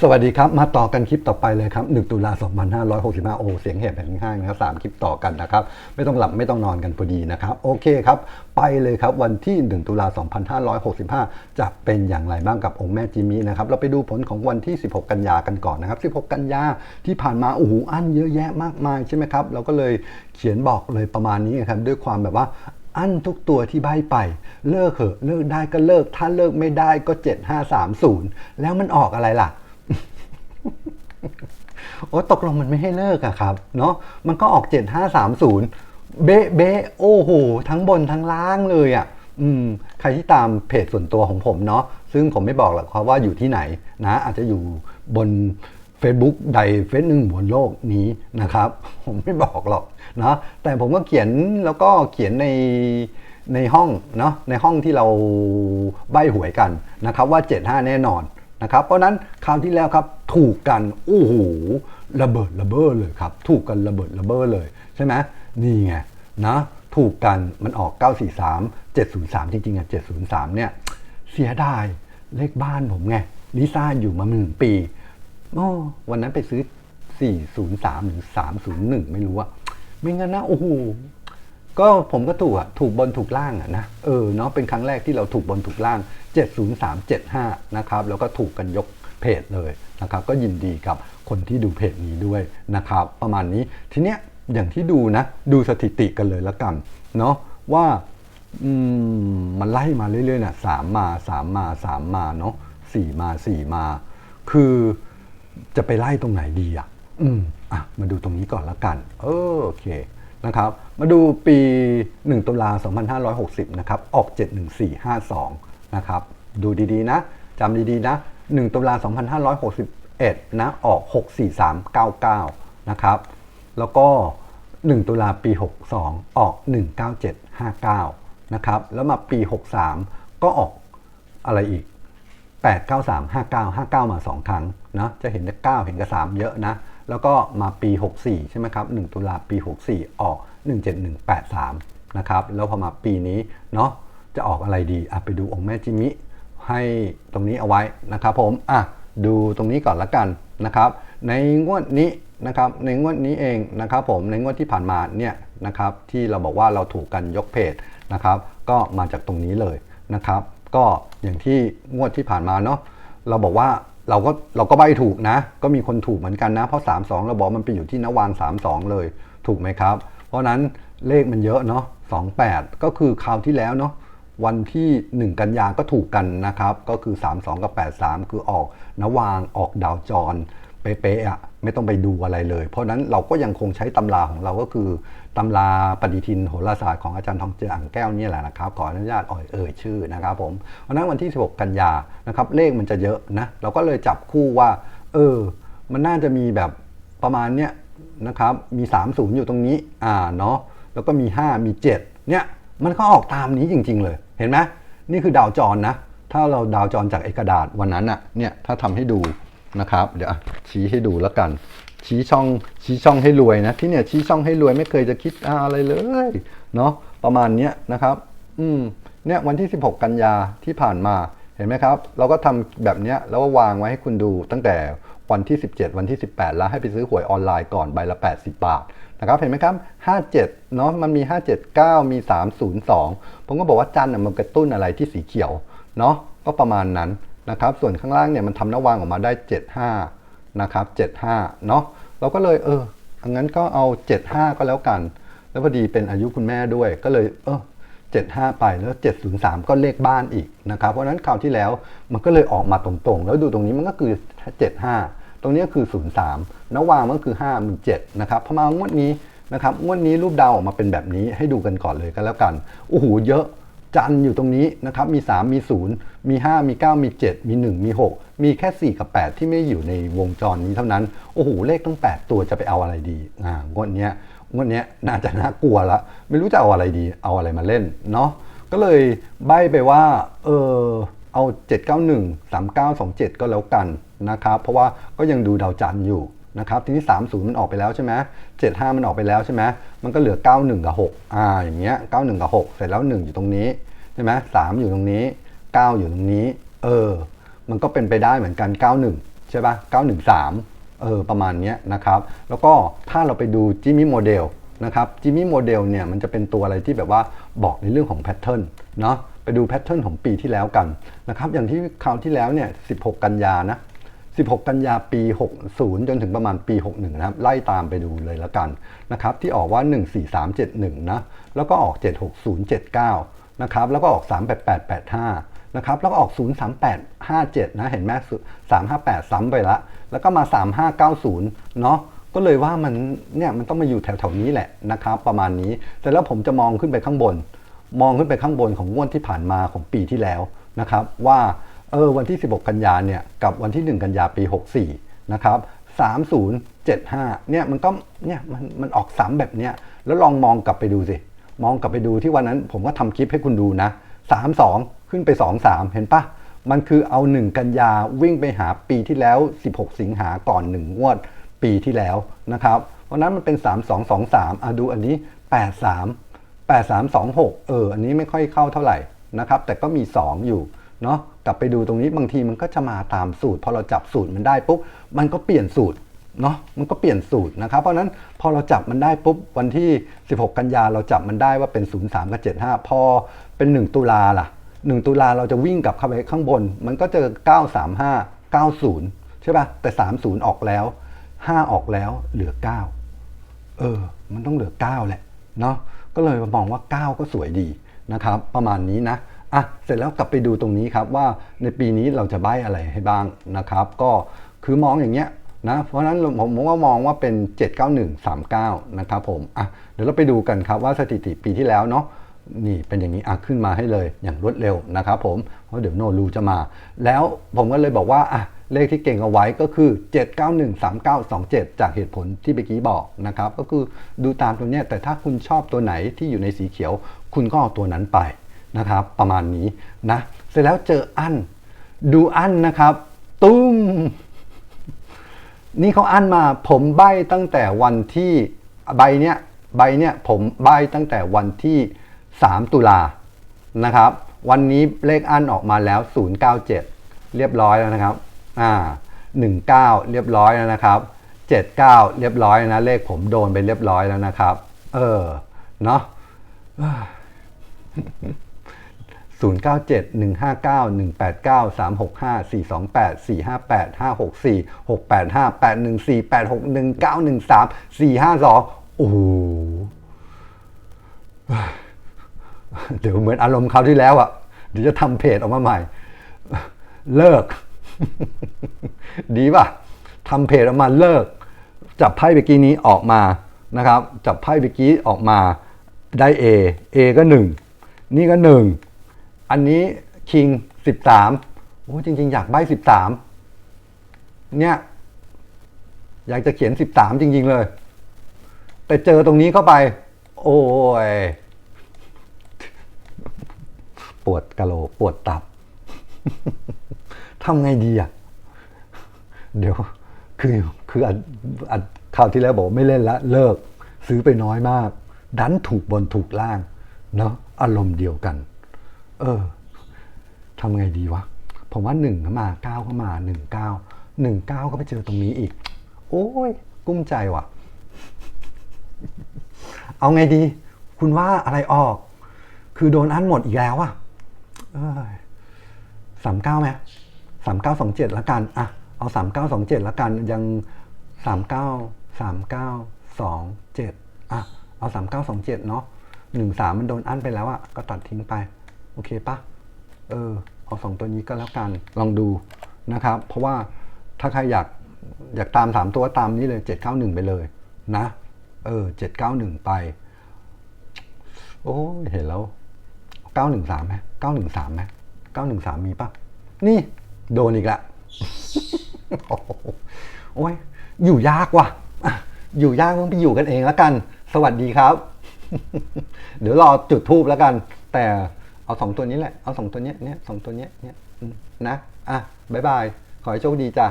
สวัสดีครับ มาต่อกันคลิปต่อไปเลยครับ 1 ตุลา 2565 โอ้โหเสียงแหบแผ่นข้างนะครับสามคลิปต่อกันนะครับ ไม่ต้องหลับไม่ต้องนอนกันพอดีนะครับ โอเคครับ ไปเลยครับวันที่ 1 ตุลา 2565 จะเป็นอย่างไรบ้างกับองค์แม่จิมินะครับ เราไปดูผลของวันที่ 16 กันยากันก่อนนะครับ 16 กันยาที่ผ่านมาโอ้โหอันเยอะแยะมากมายใช่ไหมครับ เราก็เลยเขียนบอกเลยประมาณนี้ครับด้วยความแบบว่าอันทุกตัวที่ใบไป เลิกเหอะเลิกได้ก็เลิก ถ้าเลิกไม่ได้ก็ 7530 แล้วมันออกอะไรล่ะ โอ้ตกลงมันไม่ให้เลิกอะครับ เนาะมันก็ออก 7530 เบ๊ะเบะโอ้โห ทั้งบนทั้งล่างเลยอะอืมใครที่ตามเพจส่วนตัวของผมเนาะซึ่งผมไม่บอกหรอกครับว่าอยู่ที่ไหนนะ อาจจะอยู่บน Facebook ใดเฟซหนึ่งบนโลกนี้นะครับ ผมไม่บอกหรอกนะแต่ผมก็เขียนแล้วก็เขียนในในห้องเนาะในห้องที่เราใบหวยกันนะครับว่า 75 แน่นอน นะครับ เพราะนั้นคราวที่แล้วครับถูกกันโอ้โหระเบิดระเบ้อเลยครับ ถูกกันระเบิดระเบ้อเลยใช่ไหมนี่ไงนะถูกกันมันออก 943 703 จริงๆอะ703 เนี่ย เสียดายเลขบ้านผมไงลิซ่าอยู่มาหนึ่งปีโอ้วันนั้นไปซื้อ 403 หรือ 301 ไม่รู้อะไม่งั้นนะ โอ้โห ก็ผมก็ถูกอะถูกบนถูกล่างอะนะเออเนาะเป็นครั้งแรกที่เราถูกบนถูกล่าง 70375 นะครับแล้วก็ถูกกันยกเพจเลยนะครับก็ยินดีกับคนที่ดูเพจนี้ด้วยนะครับประมาณนี้ทีเนี้ยอย่างที่ดูนะดูสถิติกันเลยละกันเนาะว่าอืมมันไล่มาเรื่อยๆนะสามมาสามมาสามมาเนาะสี่มาสี่มา คือจะไปไล่ตรงไหนดีอะ อืมอะ มาดูตรงนี้ก่อนละกัน เออโอเค นะครับ มาดูปี 1 ตุลา2560 นะครับ ออก 71452 นะครับ ดูดีๆนะ จำดีๆนะ 1 ตุลา2561 นะ ออก 64399 นะครับ แล้วก็ 1 ตุลาปี 62 ออก 19759 นะครับ แล้วมาปี 63 ก็ออกอะไรอีก 8 9 3 5 9 5 9 มา 2 ครั้งนะ จะเห็นได้9เห็นกับ3เยอะนะ แล้วก็มาปี 64 ใช่ไหมครับ 1 ตุลาปี 64 ออก 17183 นะครับ แล้วพอมาปีนี้เนาะ จะออกอะไรดีอะไปดูองค์แม่จิมิ ให้ตรงนี้เอาไว้นะครับผม อะ ดูตรงนี้ก่อนละกันนะครับ ในงวดนี้นะครับ ในงวดนี้เองนะครับผม ในงวดที่ผ่านมาเนี่ยนะครับที่เราบอกว่าเราถูกกันยกเพจนะครับ ก็มาจากตรงนี้เลยนะครับ ก็อย่างที่งวดที่ผ่านมาเนาะ เราบอกว่า เราก็เราก็ใบถูกนะ ก็มีคนถูกเหมือนกันนะ เพราะ 3 2 เราบอกมันไปอยู่ที่นวาน 3 2 เลยถูกไหมครับ เพราะนั้นเลขมันเยอะเนาะ28 ก็คือคราวที่แล้วเนาะวันที่ 1 กันยาก็ถูกกันนะครับ ก็คือ 32 กับ 83 คือออกนวางออกดาวจร เป๊ะๆอะไม่ต้องไปดูอะไรเลย เพราะนั้นเราก็ยังคงใช้ตำราของเราก็คือตำราปฏิทินโหราศาสตร์ของอาจารย์ทองเจืออ่างแก้วนี่แหละนะครับขออนุญาตอ่อยเอ่ยชื่อนะครับผมเพราะนั้นวันที่ 16 กันยานะครับเลขมันจะเยอะนะเราก็เลยจับคู่ว่า เออ มันน่าจะมีแบบประมาณเนี้ยนะครับมี 30 อยู่ตรงนี้อ่าเนาะแล้วก็มี 5 มี 7 เนี่ยมันก็ออกตามนี้จริง ๆ เลยเห็นไหมนี่คือดาวจรนะถ้าเราดาวจรจากไอกระดาษวันนั้นอะเนี่ยถ้าทำให้ดู นะครับ เดี๋ยวชี้ให้ดูแล้วกัน ชี้ช่องชี้ช่องให้รวยนะ ที่เนี่ยชี้ช่องให้รวยไม่เคยจะคิดอะไรเลยเนาะประมาณเนี้ยนะครับ อืมเนี่ยวันที่ 16 กันยาที่ผ่านมาเห็นไหมครับ เราก็ทำแบบเนี้ยแล้วก็วางไว้ให้คุณดูตั้งแต่วันที่ 17 วันที่ 18 แล้วให้ไปซื้อหวยออนไลน์ก่อนใบละ 80 บาทนะครับเห็นไหมครับ 57 เนาะมันมี 579 มี 302 ผมก็บอกว่าจันทร์น่ะมันกระตุ้นอะไรที่สีเขียวเนาะก็ประมาณนั้น นะครับ ส่วนข้างล่างเนี่ยมันทำนวางออกมาได้ 75 นะครับ 75 เนาะเราก็เลยเอองั้นก็เอา 75 ก็แล้วกัน แล้วพอดีเป็นอายุคุณแม่ด้วย ก็เลยเออ75 ไปแล้ว 703 ก็เลขบ้านอีกนะครับ เพราะนั้นคราวที่แล้วมันก็เลยออกมาตรงๆ แล้วดูตรงนี้มันก็คือ 75 ตรงนี้ก็คือ 03นวางมันคือ5มี7นะครับพอมางวดนี้นะครับงวดนี้รูปดาวออกมาเป็นแบบนี้ให้ดูกันก่อนเลยกันแล้วกันโอ้โหเยอะ จันอยู่ตรงนี้นะครับมี 3 มี 0 มี 5 มี 9 มี 7 มี 1 มี 6 มีแค่ 4 กับ 8 ที่ไม่อยู่ในวงจรนี้เท่านั้น โอ้โห เลขตั้ง 8 ตัวจะไปเอาอะไรดีอ่างวดเนี้ยงวดเนี้ยน่าจะน่ากลัวละ ไม่รู้จะเอาอะไรดีเอาอะไรมาเล่นเนาะก็เลยใบ้ไปว่าเออเอา 791 3927 ก็แล้วกันนะครับเพราะว่าก็ยังดูดาวจันทร์อยู่ นะครับทีนี้30 มันออกไปแล้วใช่ไหม75 มันออกไปแล้วใช่ไหมมันก็เหลือ 91 กับ6อ่าอย่างเงี้ย91 กับ 6 เสร็จแล้ว 1 อยู่ตรงนี้ใช่ไหม3อยู่ตรงนี้ 9 อยู่ตรงนี้ เออ มันก็เป็นไปได้เหมือนกัน 91 ใช่ปะ913 เออ ประมาณนี้นะครับ แล้วก็ถ้าเราไปดูจิมมี่โมเดลนะครับจิมมี่โมเดลเนี่ยมันจะเป็นตัวอะไรที่แบบว่าบอกในเรื่องของแพทเทิร์นเนาะไปดูแพทเทิร์นของปีที่แล้วกันนะครับอย่างที่คราวที่แล้วเนี่ย 16 กันยานะ 16 กันยาปี 60 จนถึงประมาณปี 61 นะครับ ไล่ตามไปดูเลยล้วกันนะครับ ที่ออกว่า 14371 นะ แล้วก็ออก 76079 นะครับ แล้วก็ออก 38885 นะครับ แล้วก็ออก 03857 นะ เห็นไหม358 ซ้ำไปละ แล้วก็มา 3590 เนาะก็เลยว่ามันเนี่ยมันต้องมาอยู่แถวๆนี้แหละนะครับ ประมาณนี้แต่แล้วผมจะมองขึ้นไปข้างบน มองขึ้นไปข้างบนของงวดที่ผ่านมาของปีที่แล้วนะครับว่า เออวันที่ 16 กันยาเนี่ยกับวันที่ 1 กันยาปี 64 นะครับ 3075 เนี่ยมันก็เนี่ยมันมันออกซ้ำแบบเนี้ยแล้วลองมองกลับไปดูสิ มองกลับไปดูที่วันนั้นผมก็ทำคลิปให้คุณดูนะ 32 ขึ้นไป 23 เห็นปะมันคือเอา 1 กันยาวิ่งไปหาปีที่แล้ว 16 สิงหาก่อน 1 งวดปีที่แล้วนะครับเพราะนั้นมันเป็น 3223อะดูอันนี้ 83 8326 เออ อันนี้ไม่ค่อยเข้าเท่าไหร่นะครับ แต่ก็มี 2 อยู่เนาะ กลับไปดูตรงนี้บางทีมันก็จะมาตามสูตร พอเราจับสูตรมันได้ปุ๊บมันก็เปลี่ยนสูตรเนาะมันก็เปลี่ยนสูตรนะครับ เพราะนั้นพอเราจับมันได้ปุ๊บวันที่ 16 กันยาเราจับมันได้ว่าเป็น 03 กับ 75 พอเป็น 1 ตุลาล่ะ 1 ตุลาเราจะวิ่งกลับเข้าไปข้างบน มันก็เจอ935 90 ใช่ป่ะ แต่ 30 ออกแล้ว 5 ออกแล้วเหลือ 9 เออ มันต้องเหลือ 9 แหละเนาะก็เลยมองว่า 9 ก็สวยดีนะครับ ประมาณนี้นะ อะเสร็จแล้วกลับไปดูตรงนี้ครับว่าในปีนี้เราจะใบ้อะไรให้บ้างนะครับ ก็คือมองอย่างเงี้ยนะเพราะฉะนั้นผมผมว่ามองว่าเป็น 79139 นะครับผมอะเดี๋ยวเราไปดูกันครับว่าสถิติปีที่แล้วเนาะนี่เป็นอย่างนี้อะขึ้นมาให้เลยอย่างรวดเร็วนะครับผมเพราะเดี๋ยวโนรูจะมา แล้วผมก็เลยบอกว่าอะเลขที่เก่งเอาไว้ก็คือ 7913927 จากเหตุผลที่เมื่อกี้บอกนะครับ ก็คือดูตามตัวเนี้ยแต่ถ้าคุณชอบตัวไหนที่อยู่ในสีเขียว คุณก็เอาตัวนั้นไป นะครับประมาณนี้นะเสร็จแล้วเจออันดูอันนะครับ ตุ้ม นี่เขาอั้นมาผมใบตั้งแต่วันที่ใบเนี้ยใบเนี้ยผมใบตั้งแต่วันที่ 3 ตุลานะครับ วันนี้เลขอั้นออกมาแล้ว 097 เรียบร้อยแล้วนะครับอ่า19 เรียบร้อยแล้วนะครับ 79 เรียบร้อยนะเลขผมโดนไปเรียบร้อยแล้วนะครับ เออเนาะ 0 9 7 1 5 9 1 8 9 3 6 5 4 2 8 4 5 8 5 6 4 6 8 5 8 1 4 8 6 1 9 1 3 4 5 2โอ้โหเดี๋ยวเหมือนอารมณ์คราวที่แล้วอะ่ะ เดี๋ยวจะทำเพจออกมาใหม่ เลิก ดีป่ะทำเพจออกมาเลิก จับไพ่เมื่อกี้นี้ออกมานะครับ จับไพ่เมื่อกี้ออกมาได้ A A ก็หนึ่งนี่ก็หนึ่ง อันนี้คิงสิบสามโอ้จริง ๆ อยากใบสิบสามเนี่ยอยากจะเขียนสิบสามจริง ๆ เลย แต่เจอตรงนี้เข้าไป โอ้ย ปวดกะโหลกปวดตับทำไงดีอะ เดี๋ยว คือคืออันอันคราวที่แล้วบอกไม่เล่นละ เลิก ซื้อไปน้อยมาก ดันถูกบนถูกล่าง เนาะอารมณ์เดียวกัน เออทำไงดีวะ ผมว่าหนึ่งก็มาเก้าก็มาหนึ่งเก้าหนึ่งเก้าก็ไปเจอตรงนี้อีก โอ้ย กุ้มใจว่ะ เอาไงดี คุณว่าอะไรออก คือโดนอันหมดอีกแล้วอะสามเก้าไหมสามเก้าสองเจ็ดละกันอะเอาสามเก้าสองเจ็ดละกันยังสามเก้าสามเก้าสองเจ็ดอะเอาสามเก้าสองเจ็ดเนาะหนึ่งสามมันโดนอันไปแล้วอะก็ตัดทิ้งไป โอเคปะเออเอาสองตัวนี้ก็แล้วกันลองดูนะครับ เพราะว่าถ้าใครอยากอยากตามสามตัวตามนี้เลยเจ็ดเก้าหนึ่งไปเลยนะ เออเจ็ดเก้าหนึ่งไป โอ้เห็นแล้วเก้าหนึ่งสามไหมเก้าหนึ่งสามไหมเก้าหนึ่งสามมีปะนี่ โดนอีกละ โอ้ย อยู่ยากว่ะอะ อยู่ยากต้องไปอยู่กันเองแล้วกัน สวัสดีครับ เดี๋ยวรอจุดทูบแล้วกัน แต่ เอาสองตัวนี้แหละ เอาสองตัวเนี้ยเนี้ยสองตัวเนี้ยเนี้ยนะ อะบายบาย ขอให้โชคดีจ้ะ